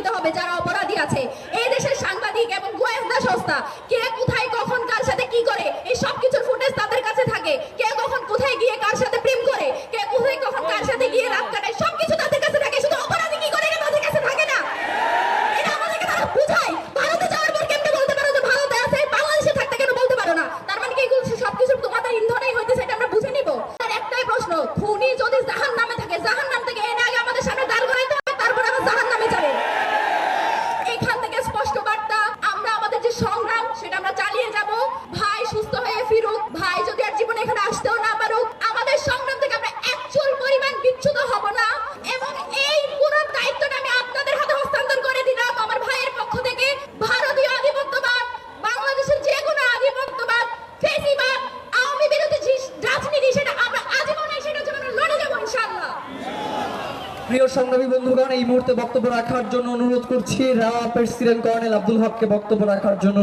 দণ্ডিত হবে, যারা অপরাধী আছে। এই দেশের সাংবাদিক এবং গোয়েন্দা সংস্থা, কে কোথায়, কখন, কার সাথে কি করে, এই সবকিছুর ফুটেজ তাদের কাছে থাকে। কে কখন, কোথায় গিয়ে কার সাথে প্রিয় সংগ্রামী বন্ধুগণ, এই মুহূর্তে বক্তব্য রাখার জন্য অনুরোধ করছি রা প্রেসিডেন্ট কর্নেল আব্দুল হককে বক্তব্য রাখার জন্য